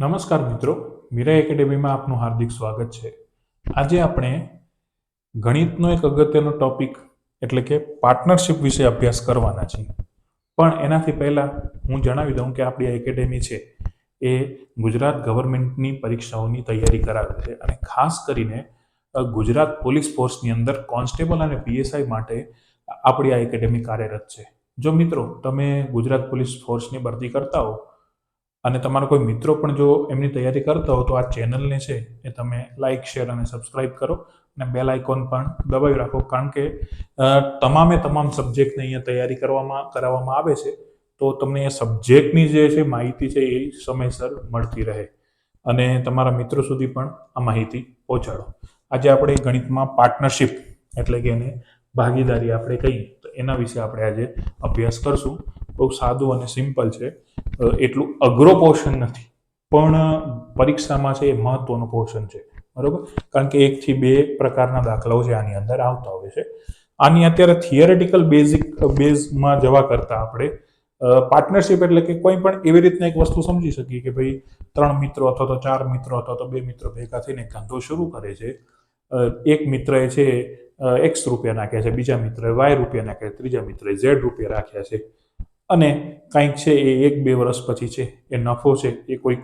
નમસ્કાર મિત્રો, મીરા એકેડેમીમાં આપનું હાર્દિક સ્વાગત છે. આજે આપણે ગણિતનો એક અગત્યનો ટોપિક, એટલે કે પાર્ટનરશિપ વિશે અભ્યાસ કરવાના છીએ. પણ એનાથી પહેલાં હું જણાવી દઉં કે આપણી એકેડેમી છે એ ગુજરાત ગવર્મેન્ટની પરીક્ષાઓની તૈયારી કરાવે છે અને ખાસ કરીને ગુજરાત પોલીસ ફોર્સની અંદર કોન્સ્ટેબલ અને પીએસઆઈ માટે આપણી આ એકેડેમી કાર્યરત છે. જો મિત્રો, તમે ગુજરાત પોલીસ ફોર્સની ભરતી કરતા હો અને તમારા કોઈ મિત્રો પણ જો એમની તૈયારી કરતા હો તો આ ચેનલને છે એ તમે લાઇક શેર અને સબસ્ક્રાઇબ કરો અને બેલ આઇકોન પણ દબાવી રાખો. કારણ કે તમામે તમામ સબ્જેક્ટની અહીંયા તૈયારી કરવામાં, કરાવવામાં આવે છે, તો તમને એ સબ્જેક્ટની જે છે માહિતી છે એ સમયસર મળતી રહે. અને તમારા મિત્રો સુધી પણ આ માહિતી પહોંચાડો. આજે આપણે ગણિતમાં પાર્ટનરશિપ એટલે કે એને ભાગીદારી આપણે કહીએ, તો એના વિશે આપણે આજે અભ્યાસ કરશું. બહુ સાદું અને સિમ્પલ છે. એટલું અઘરો પોર્શન નથી. પણ પરીક્ષામાં છે એ મહત્વનું પોર્શન છે. બરોબર? કારણ કે એકથી બે પ્રકારના દાખલાઓ છે આની અંદર આવતા હોય છે. આની અત્યારે થિયરેટિકલ બેઝિક બેઝમાં જવા કરતાં આપણે પાર્ટનરશિપ એટલે કે કોઈ પણ એવી રીતના એક વસ્તુ સમજી શકીએ કે ભાઈ ત્રણ મિત્રો અથવા તો ચાર મિત્રો અથવા તો બે મિત્રો ભેગા થઈને ધંધો શરૂ કરે છે. એક મિત્રએ છે એક્સ રૂપિયા નાખ્યા છે, બીજા મિત્રએ વાય રૂપિયા નાખ્યા છે, ત્રીજા મિત્રએ ઝેડ રૂપિયા રાખ્યા છે. અને કંઈક છે એ એક બે વર્ષ પછી છે, એ નફો છે, એ કોઈક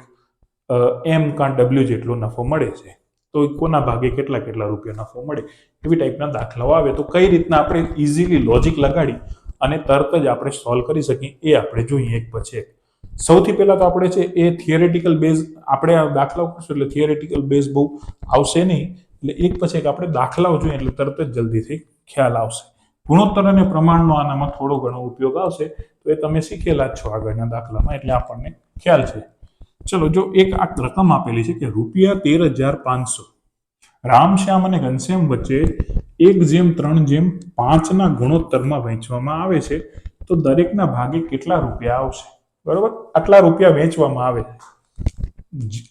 એમ કાં ડબલ્યુ જેટલો નફો મળે છે. તો કોના ભાગે કેટલા કેટલા રૂપિયા નફો મળે? એવી ટાઈપના દાખલાઓ આવે. તો કઈ રીતના આપણે ઇઝીલી લોજિક લગાડી અને તરત જ આપણે સોલ્વ કરી શકીએ, એ આપણે જોઈએ એક પછી એક. સૌથી પહેલાં તો આપણે છે એ થિયરેટિકલ બેઝ આપણે દાખલાઓ કરશું એટલે થિયરેટિકલ બેઝ બહુ આવશે નહીં. એટલે એક પછી એક આપણે દાખલાઓ જોઈએ એટલે તરત જ જલ્દીથી ખ્યાલ આવશે. ગુણોત્તર અને પ્રમાણનો આનામાં થોડો ઘણો ઉપયોગ આવશે. તો એ તમે શીખેલા જ છો આગળના દાખલામાં, એટલે આપણને ખ્યાલ છે. ચલો, જો એક આ રકમ આપેલી છે કે રૂપિયા તેર હજાર પાંચસો. રામશ્યામ અને ઘનશ્યામ વચ્ચે એક જેમ, ત્રણ જેમ, પાંચના ગુણોત્તરમાં વહેંચવામાં આવે છે, તો દરેકના ભાગે કેટલા રૂપિયા આવશે? બરોબર? આટલા રૂપિયા વહેંચવામાં આવે.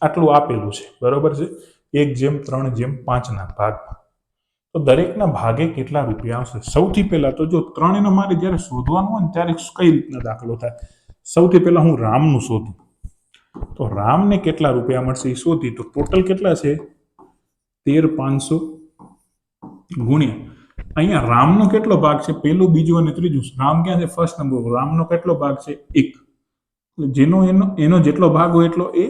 આટલું આપેલું છે. બરોબર છે? એક જેમ, ત્રણ જેમ, પાંચના ભાગમાં. તો દરેકના ભાગે કેટલા રૂપિયા આવશે? સૌથી પહેલા તો જો ત્રણેયનો મારે જ્યારે શોધવાનું હોય ને ત્યારે કઈ રીતના દાખલો થાય? સૌથી પહેલા હું રામનું શોધું. તો રામને કેટલા રૂપિયા મળશે એ શોધી. તો ટોટલ કેટલા છે? તેર પાંચસો ગુણ્યા. અહીંયા રામનો કેટલો ભાગ છે? પેલું બીજું અને ત્રીજું. રામ ક્યાં છે? ફર્સ્ટ નંબર રામનો કેટલો ભાગ છે? એક. જેનો એનો એનો જેટલો ભાગ હોય એટલો એ.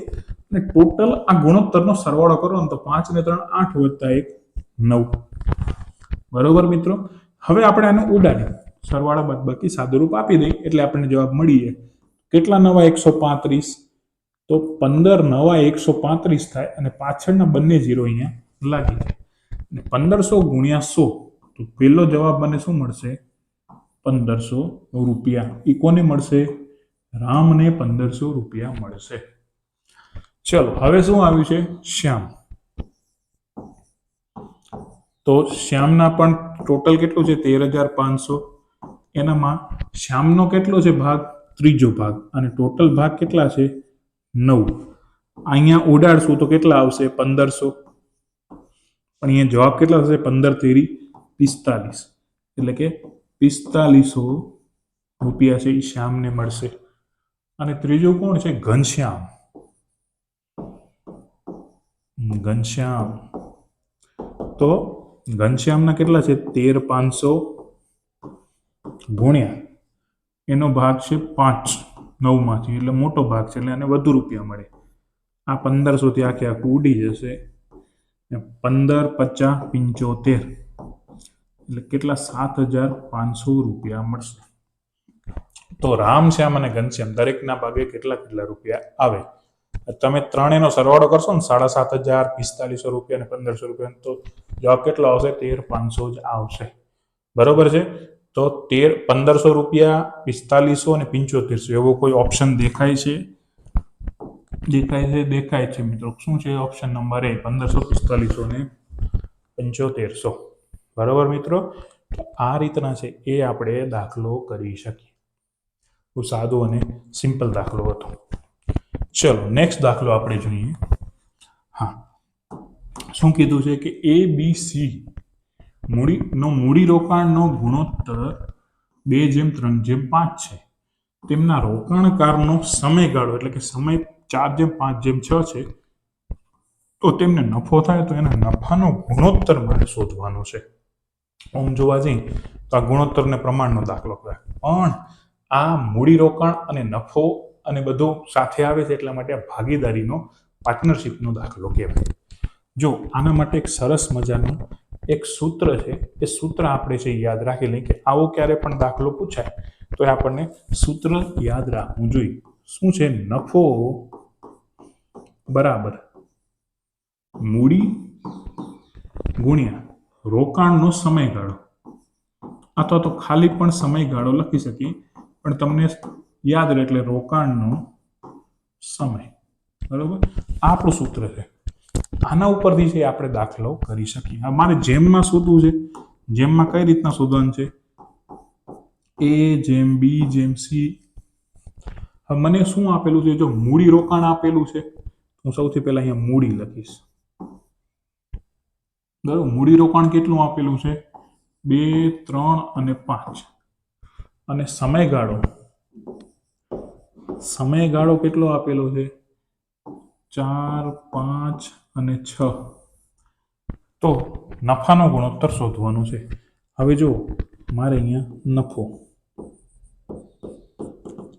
અને ટોટલ આ ગુણોત્તરનો સરવાળો કરો ને તો પાંચ ને ત્રણ આઠ વત્તા એક, નવ. બરોબર મિત્રો? હવે આપણે આનું ઉડાડીએ. સરવાળા બાદ બાકી સાદુરૂપ આપી દઈએ. એટલે આપણને જવાબ મળી જાય કેટલા નવા એકસો પાંત્રીસ? તો પંદર નવા એકસો પાંત્રીસ થાય અને પાછળના બંને ઝીરો અહીંયા લાગી જાય. અને પંદરસો ગુણ્યા સો, તો પહેલો જવાબ મને શું મળશે? પંદરસો રૂપિયા. એ કોને મળશે? રામને પંદરસો રૂપિયા મળશે. ચલો, હવે શું આવ્યું છે? શ્યામ. તો શ્યામના પણ ટોટલ કેટલું છે? તેર હજાર પાંચસો. એનામાં શ્યામનો કેટલો છે ભાગ? ત્રીજો ભાગ. અને ટોટલ ભાગ કેટલા છે? નવ. અહીંયા ઉડાડશું તો કેટલા આવશે? પંદરસો. પણ અહીંયા જવાબ કેટલા થશે? પંદર, તેરી, પિસ્તાલીસ. એટલે કે પિસ્તાલીસો રૂપિયા છે એ શ્યામને મળશે. અને ત્રીજું કોણ છે? ઘનશ્યામ. ઘનશ્યામ. તો ઘનશ્યામના કેટલા છે? તેર પાંચસો ગુણ્યા. એનો ભાગ છે પાંચ, નવમાંથી. એટલે મોટો ભાગ છે, એટલે એને વધુ રૂપિયા મળે. આ પંદરસોથી આખે આખું ઉડી જશે. પંદર પચાસ પંચોતેર. એટલે કેટલા? સાત હજાર પાંચસો રૂપિયા મળશે. તો રામશ્યામ અને ઘનશ્યામ દરેકના ભાગે કેટલા કેટલા રૂપિયા આવે? તમે ત્રણેયનો સરવાળો કરશો ને સાડા સાત હજાર, પિસ્તાલીસો રૂપિયા અને પંદરસો રૂપિયા તો જવાબ કેટલો આવશે? તેર પાંચસો જ આવશે. બરોબર છે? તો તેર, પંદરસો રૂપિયા, પિસ્તાલીસો અને પંચોતેરસો. એવો કોઈ ઓપ્શન દેખાય છે? દેખાય છે દેખાય છે મિત્રો. શું છે ઓપ્શન નંબર એ પંદરસો, પિસ્તાલીસો ને પંચોતેરસો. બરોબર મિત્રો? આ રીતના છે, એ આપણે દાખલો કરી શકીએ. બહુ સાદો અને સિમ્પલ દાખલો હતો. ચલો નેક્સ્ટ દાખલો આપણે જોઈએ. હા. શું કીધું છે કે એ બી સી મૂડીનો મૂડી રોકાણનો ગુણોત્તર બે જેમ ત્રણ જેમ પાંચ છે. તેમના રોકાણકારનો સમયગાળો, એટલે કે સમય ચાર જેમ પાંચ જેમ છ છે, તો તેમને નફો થાય, તો એના નફાનો ગુણોત્તર મારે શોધવાનો છે. આમ જોવા જઈએ તો આ ગુણોત્તરને પ્રમાણનો દાખલો કહેવાય પણ આ મૂડી રોકાણ અને નફો અને બધું સાથે આવે છે એટલા માટે ભાગીદારીનો પાર્ટનરશિપનો દાખલો કહેવાય. જો આના માટે એક સરસ મજાનું એક સૂત્ર છે, એ સૂત્ર આપણે છે યાદ રાખી લઈએ કે આવો ક્યારે પણ દાખલો પૂછાય, તો એ આપણને સૂત્ર યાદ રાખવું જોઈએ. શું છે? નફો બરાબર મૂડી ગુણ્યા રોકાણનો સમયગાળો. અથવા તો ખાલી પણ સમયગાળો લખી શકીએ, પણ તમને યાદ રહે એટલે રોકાણનો સમય. બરોબર? આપણું સૂત્ર છે. આના ઉપરથી છે આપણે દાખલો કરી શકીએ. હવે મારે જેમમાં શોધવું છે, જેમમાં કઈ રીતના શોધવાનું છે? એ જેમ બી જેમ સી હવે મને શું આપેલું છે? જો મૂડી રોકાણ આપેલું છે, હું સૌથી પહેલા અહીંયા મૂડી લખીશ. બરાબર? મૂડી રોકાણ કેટલું આપેલું છે? બે, ત્રણ અને પાંચ. અને સમયગાળો સમયગાળો કેટલો આપેલો છે? ચાર, પાંચ અને છ. તો નફાનો ગુણોત્તર શોધવાનો છે. હવે જો મારે અહીંયા નફો.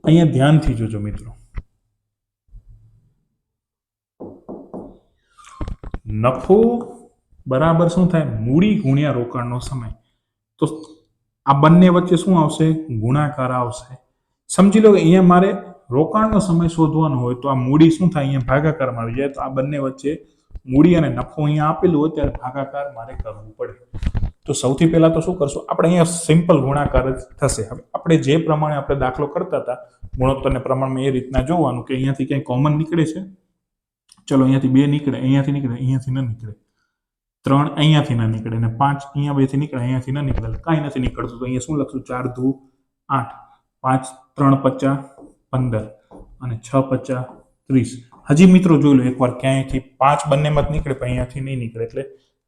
અહીંયા ધ્યાનથી જોજો મિત્રો. નફો બરાબર શું થાય? મૂડી ગુણ્યા રોકાણનો સમય. તો આ બંને વચ્ચે શું આવશે? ગુણાકાર આવશે. સમજી લો કે અહીંયા મારે રોકાણનો સમય શોધવાનો હોય તો આ મૂડી શું થાય? અહીંયા ભાગાકારમાં આવી જાય. તો આ બંને વચ્ચે મૂડી અને નફો અહીંયા આપેલું હોય ત્યારે ભાગાકાર મારે કરવું પડે. તો સૌથી પહેલાં તો શું કરશું? આપણે અહીંયા સિમ્પલ ગુણાકાર જ થશે. હવે આપણે જે પ્રમાણે આપણે દાખલો કરતા હતા ગુણોત્તરને પ્રમાણમાં એ રીતના જોવાનું કે અહીંયાથી ક્યાંય કોમન નીકળે છે? ચલો, અહીંયાથી બે નીકળે, અહીંયાથી નીકળે, અહીંયાથી ન નીકળે. ત્રણ અહીંયાથી ન નીકળે અને પાંચ અહીંયા બેથી નીકળે, અહીંયાથી ન નીકળે. કાંઈ નથી નીકળતું. તો અહીંયા શું લખશું? ચાર ધુ આઠ. પાંચ, ત્રણ, પચાસ. પંદર અને છ પચાસ ત્રીસ. હજી મિત્રો જોઈ લો, એકવાર ક્યાંયથી પાંચ બંનેમાં જ નીકળે, પણ અહીંયાથી નહીં નીકળે એટલે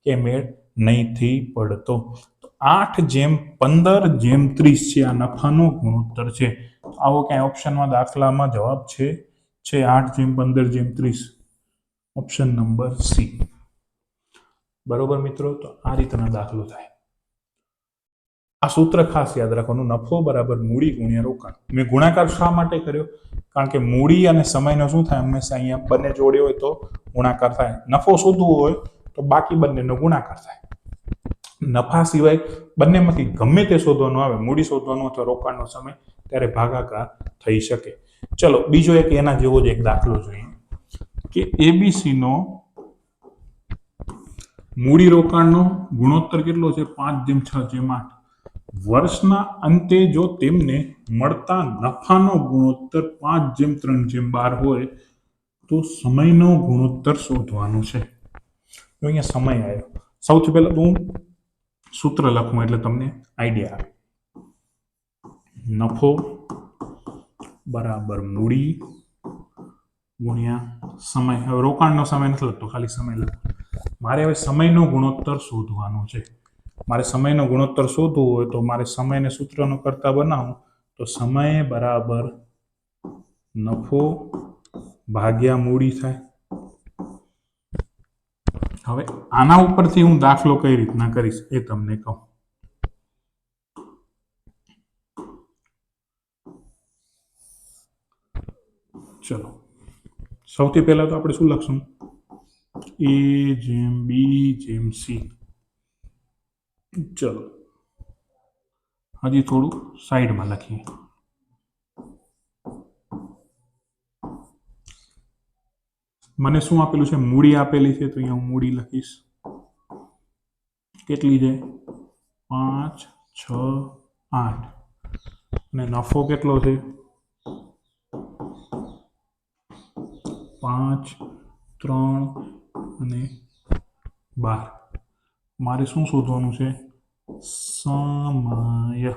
કે મેળ નહીંથી પડતો. તો આઠ જેમ પંદર, જેમ ત્રીસ છે, આ નફાનો ગુણોત્તર છે. આવો ક્યાંય ઓપ્શનમાં દાખલામાં જવાબ છે છે આઠ જેમ પંદર, જેમ ત્રીસ. Option number C. બરોબર મિત્રો? તો આ રીતના દાખલો થાય. આ સૂત્ર ખાસ યાદ રાખવાનું, નફો બરાબર મૂડી ગુણ્યા રોકાણ. મેં ગુણાકાર શા માટે કર્યો? કારણ કે મૂડી અને સમયનો શું થાય? હંમેશા અહીંયા બંને જોડે હોય તો ગુણાકાર થાય. નફો શોધવો હોય તો બાકી બંનેનો ગુણાકાર થાય. નફા સિવાય બંનેમાંથી ગમે તે શોધવાનું આવે, મૂડી શોધવાનું અથવા રોકાણનો સમય ત્યારે ભાગાકાર થઈ શકે. ચલો, બીજો એક એના જેવો જ એક દાખલો જોઈએ. કે એબીસીનો મૂડી રોકાણનો ગુણોત્તર કેટલો છે? પાંચ જેમ છ, જેમ આઠ. વર્ષના અંતે જો તેમને મળતા નફાનો ગુણોત્તર પાંચ જેમ, ત્રણ જેમ બાર હોય, તો સમયનો ગુણોત્તર શોધવાનો છે. તો અહીંયા સમય આવ્યો. સૌથી પહેલા હું સૂત્ર લખું એટલે તમને આઈડિયા આવે નફો બરાબર મૂડી ગુણ્યા સમય. હવે રોકાણનો સમય નથી લખતો, ખાલી સમય લખો. મારે હવે સમયનો ગુણોત્તર શોધવાનો છે. મારે સમયનો ગુણોત્તર શોધવું હોય તો મારે સમયને સૂત્રનો કરતા બનાવું. તો સમય બરાબર નફો ભાગ્યા મૂડી થાય. હવે આના ઉપરથી હું દાખલો કઈ રીતના કરીશ એ તમને કહું. ચલો. સૌથી પહેલા તો આપણે શું લખશું? એ જેમ બી જેમ સી ચલો. હજી થોડું સાઈડમાં લખીએ. મને શું આપેલું છે? મૂડી આપેલી છે, તો અહીંયા હું મૂડી લખીશ. કેટલી છે? પાંચ, છ, આઠ. અને નફો કેટલો છે? પાંચ, ત્રણ અને બાર. મારે શું શોધવાનું છે? સમય.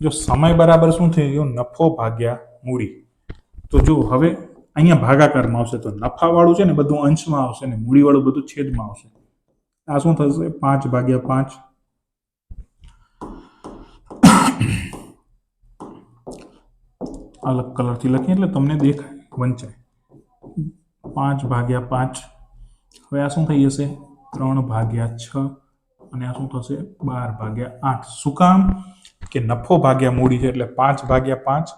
જો સમય બરાબર શું થઈ ગયો? નફો ભાગ્યા મૂડી. તો જો હવે અહીંયા ભાગાકારમાં આવશે તો નફાવાળું છે ને બધું અંશમાં આવશે ને મૂડીવાળું બધું છેદમાં આવશે. આ શું થશે? પાંચ ભાગ્યા પાંચ. અલગ કલરથી લખીએ એટલે તમને દેખાય, વંચાય. પાંચ ભાગ્યા પાંચ. હવે આ શું થઈ જશે? ત્રણ ભાગ્યા છ અને આ શું થશે? બાર ભાગ્યા આઠ. શું કામ? કે નફો ભાગ્યા મૂડી છે એટલે પાંચ ભાગ્યા પાંચ,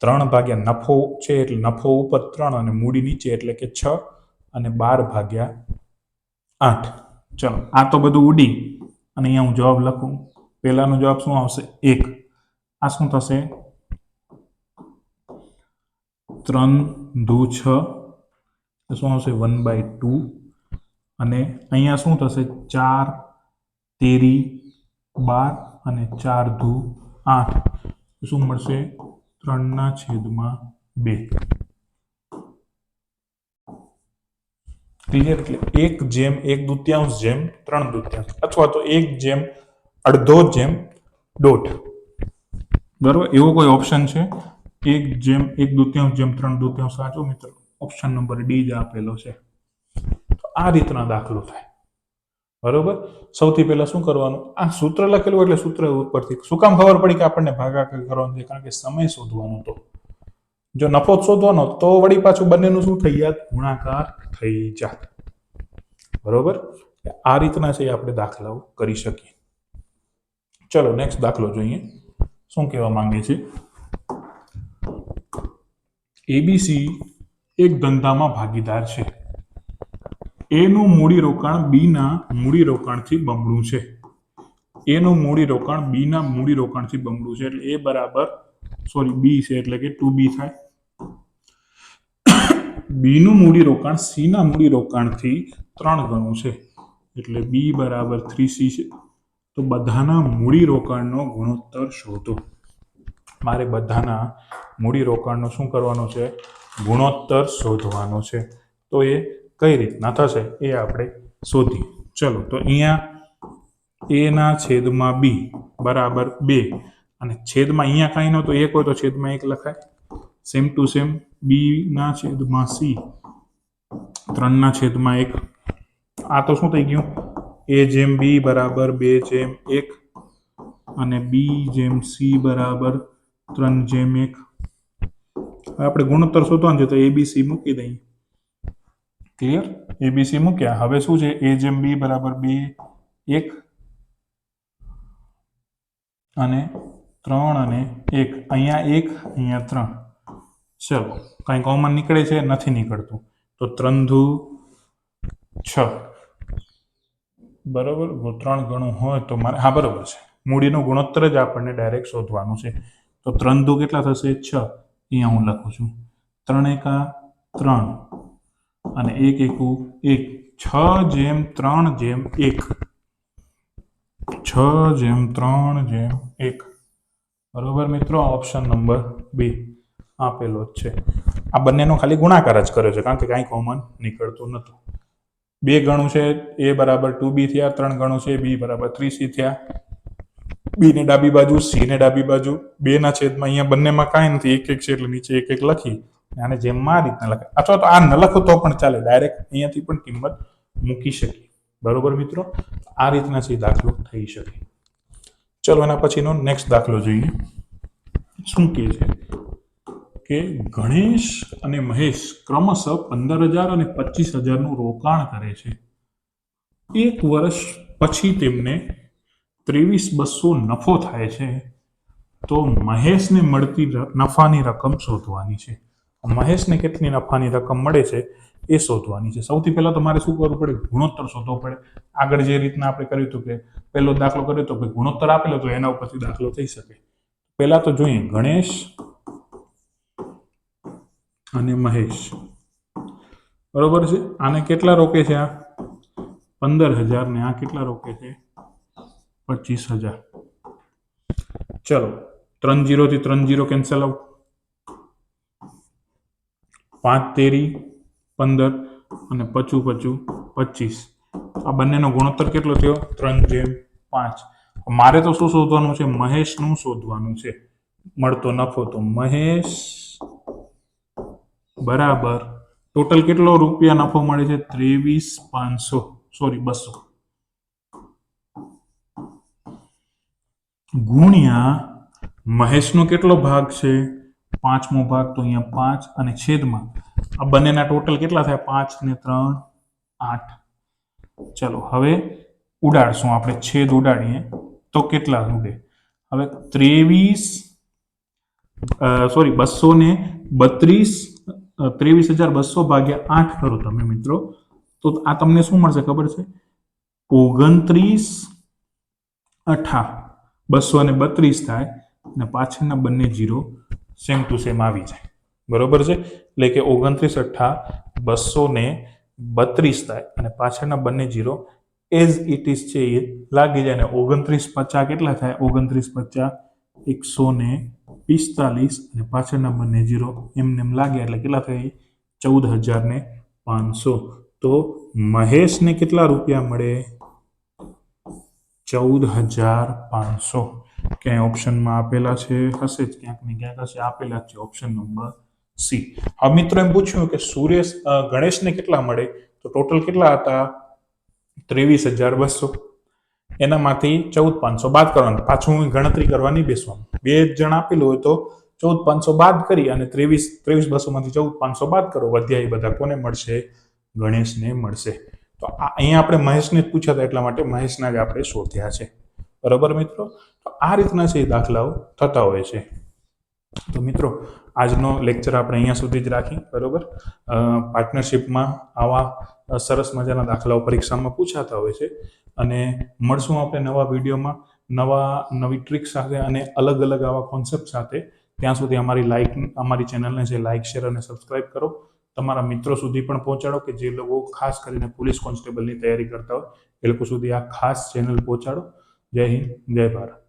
ત્રણ ભાગ્યા નફો છે એટલે નફો ઉપર ત્રણ અને મૂડી નીચે એટલે કે છ અને બાર ભાગ્યા આઠ. ચલો, આ તો બધું ઉડી અને અહીંયા હું જવાબ લખું. પહેલાનો જવાબ શું આવશે? એક. આ શું થશે? ત્રણ દુ છ. શું આવશે? One by two. અને અહીંયા શું થશે? ચાર, તેરી, બાર અને ચાર ધુ આઠ. શું મળશે? ત્રણના છેદમાં બે. ક્લિયર એટલે એક જેમ એક દૂતિયાંશ જેમ ત્રણ દૂત્યાંશ. અથવા તો એક જેમ અડધો જેમ દોઢ બરોબર? એવો કોઈ ઓપ્શન છે? એક જેમ એક દૂત્યાંશ જેમ ત્રણ દૂત્યાંશ. સાચો મિત્રો? ઓપ્શન નંબર ડી જ આપેલો છે. આ રીતના દાખલો થાય. બરોબર? સૌથી પહેલાં શું કરવાનું? આ સૂત્ર લખેલું એટલે સૂત્ર ઉપરથી. શું કામ ખબર પડી કે આપણને ભાગાકાર કરવાનું છે? કારણ કે સમય શોધવાનો તો જો નફો શોધવાનો તો વળી પાછું બંનેનું શું થઈ જાત ગુણાકાર થઈ જાત બરોબર? આ રીતના છે આપણે દાખલાઓ કરી શકીએ. ચલો નેક્સ્ટ દાખલો જોઈએ. શું કહેવા માંગે છે? એબીસી એક ધંધામાં ભાગીદાર છે. એનું મૂડી રોકાણ બીના મૂડી રોકાણથી બમણું છે. એનું મૂડી રોકાણ બીના મૂડીરોકાણથી બમણું છે. એટલે એ બરાબર સોરી બી છે એટલે કે ટુ બી થાય. બીનું મૂડી રોકાણ સીના મૂડી રોકાણથી ત્રણ ગણું છે. એટલે બી બરાબર થ્રી સી છે. તો બધાના મૂડી રોકાણનો ગુણોત્તર શોધો. મારે બધાના મૂડી રોકાણનો શું કરવાનો છે? ગુણોત્તર શોધવાનો છે. તો એ કઈ રીતના થશે એ આપણે શોધીએ. ચલો, તો અહીંયા એના છેદમાં બી બરાબર બે. અને છેદમાં અહીંયા કાંઈ ન તો એક હોય તો છેદમાં એક લખાય. સેમ ટુ સેમ બીના છેદમાં સી ત્રણના છેદમાં એક. આ તો શું થઈ ગયું? એ જેમ બી બરાબર બે જેમ એક. અને બી જેમ સી બરાબર ત્રણ જેમ એક. આપણે ગુણોત્તર શોધવાનું છે, તો એ બી સી મૂકી દઈએ. ક્લિયર એબીસી મૂક્યા. હવે શું છે? એ જેમ બી બરાબર બી એક અને ત્રણ અને એક. અહીંયા એક, અહીંયા ત્રણ. ચલો, કંઈ કોમન નીકળે છે? નથી નીકળતું. તો ત્રણ ધુ છ. બરોબર? ત્રણ ગણું હોય તો મારે હા, બરોબર છે. મૂડીનું ગુણોત્તર જ આપણને ડાયરેક્ટ શોધવાનું છે. તો ત્રણ દુ કેટલા થશે? છ. અહીંયા હું લખું છું. ત્રણ એકા ત્રણ. અને એક એકુ એક, છ જેમ, ત્રણ જેમ, એક. છ જેમ, ત્રણ જેમ, એક. બરોબર મિત્રો? ઓપ્શન નંબર બે આપેલો જ છે. આ બંનેનો ખાલી ગુણાકાર જ કર્યો છે, કારણ કે કાંઈ કોમન નીકળતું નહોતું. બે ગણું છે, એ બરાબર ટુ બી થયા, ત્રણ ગણું છે બી બરાબર થ્રી સી થયા. બી ને ડાબી બાજુ સી ને ડાબી બાજુ. બેના છેદમાં અહીંયા બંનેમાં કાંઈ નથી, એક એક છે એટલે નીચે એક એક લખી. આને જેમ આ રીતના લખાય. અથવા તો આ ન લખો તો પણ ચાલે. ડાયરેક્ટ અહીંયાથી પણ કિંમત મૂકી શકીએ. બરોબર મિત્રો? આ રીતના છે દાખલો થઈ શકે. ચલો, એના પછીનો નેક્સ્ટ દાખલો જોઈએ. શું કહે છે? કે ગણેશ અને મહેશ ક્રમશઃ પંદર હજાર અને પચીસ હજારનું રોકાણ કરે છે. એક વર્ષ પછી તેમને ત્રેવીસ બસો નફો થાય છે. તો મહેશને મળતી નફાની રકમ શોધવાની છે. મહેશને કેટલી નફાની રકમ મળે છે એ શોધવાની છે. સૌથી પહેલા તમારે શું કરવું પડે? ગુણોત્તર શોધવો પડે. આગળ જે રીતના આપણે કર્યું હતું કે પહેલો દાખલો કર્યો તો કે ગુણોત્તર આપેલો તો એના ઉપરથી દાખલો થઈ શકે. પહેલા તો જોઈએ ગણેશ અને મહેશ. બરોબર છે? આને કેટલા રોકે છે આ? પંદર હજાર ને આ કેટલા રોકે છે? પચીસ હજાર ચલો, ત્રણ જીરોથી ત્રણ જીરો કેન્સલ આઉટ પાંચ, તેરી, પંદર અને પચું પચું, પચીસ. આ બંનેનો ગુણોત્તર કેટલો થયો? ત્રણ જેમ પાંચ. મારે તો શું શોધવાનું છે? મહેશનું શોધવાનું છે. મળતો નફો તો મહેશ બરાબર. ટોટલ કેટલો રૂપિયા નફો મળે છે? ત્રેવીસ પાંચસો. સોરી, બસો. ગુણ્યા મહેશનો કેટલો ભાગ છે? પાંચમો ભાગ તો અહીંયા પાંચ અને છેદમાં. આ બંનેના ટોટલ કેટલા થાય? પાંચ ને ત્રણ, આઠ. ચલો, હવે ઉડાડશું. આપણે છેદ ઉડાડીએ તો કેટલા ઉડે હવે ત્રેવીસ સોરી બસો ને બત્રીસ ત્રેવીસ હજાર બસો ભાગ્યા આઠ કરો તમે મિત્રો. તો આ તમને શું મળશે ખબર છે? ઓગણત્રીસ, અઠા. બસો અને બત્રીસ થાય અને પાછળના બંને જીરો. સેમ ટુ સેમ આવી જાય. બરોબર છે? એટલે કે ઓગણત્રીસ અઠ્ઠા બસો ને બત્રીસ થાય અને પાછળના બંને જીરો એઝ ઇટ ઇઝ છે એ લાગી જાય ને ઓગણત્રીસ પચાસ કેટલા થાય? ઓગણત્રીસ પચાસ એકસો ને પિસ્તાલીસ અને પાછળના બંને જીરો એમને એમ લાગ્યા એટલે કેટલા થાય? ચૌદ હજાર ને પાંચસો. તો મહેશને કેટલા રૂપિયા મળે? ચૌદ હજાર પાંચસો. ક્યાંય ઓપ્શનમાં આપેલા છે? હશે જ ક્યાંક ને ક્યાંક. હશે. આપેલા છે ઓપ્શન નંબર સી હવે મિત્રો એમ પૂછ્યું કે સુરેશ ગણેશને કેટલા મળે? તો ટોટલ કેટલા હતા? ત્રેવીસ હજાર બસો. એનામાંથી ચૌદ પાંચસો બાદ કરવાનું. પાછું હું ગણતરી કરવાની બેસવાનું. બે જણ આપેલું હોય તો ચૌદ પાંચસો બાદ કરી અને ત્રેવીસ ત્રેવીસ બસોમાંથી ચૌદ પાંચસો બાદ કરો. વધ્યા એ બધા કોને મળશે? ગણેશને મળશે. તો અહીંયા આપણે મહેશને જ પૂછ્યા હતા, એટલા માટે મહેશના જ આપણે શોધ્યા છે. બરોબર મિત્રો? આ રીતના છે એ દાખલાઓ થતા હોય છે. તો મિત્રો, આજનો લેક્ચર આપણે અહીંયા સુધી જ રાખી, બરોબર? પાર્ટનરશિપમાં આવા સરસ મજાના દાખલાઓ પરીક્ષામાં પૂછાતા હોય છે. અને મળશું આપણે નવા વિડીયોમાં, નવા, નવી ટ્રીક સાથે અને અલગ અલગ આવા કોન્સેપ્ટ સાથે. ત્યાં સુધી અમારી લાઈક અમારી ચેનલને છે લાઈક શેર અને સબસ્ક્રાઇબ કરો. તમારા મિત્રો સુધી પણ પહોંચાડો કે જે લોકો ખાસ કરીને પોલીસ કોન્સ્ટેબલની તૈયારી કરતા હોય, એ લોકો સુધી આ ખાસ ચેનલ પહોંચાડો. જય હિન્દ, જય ભારત.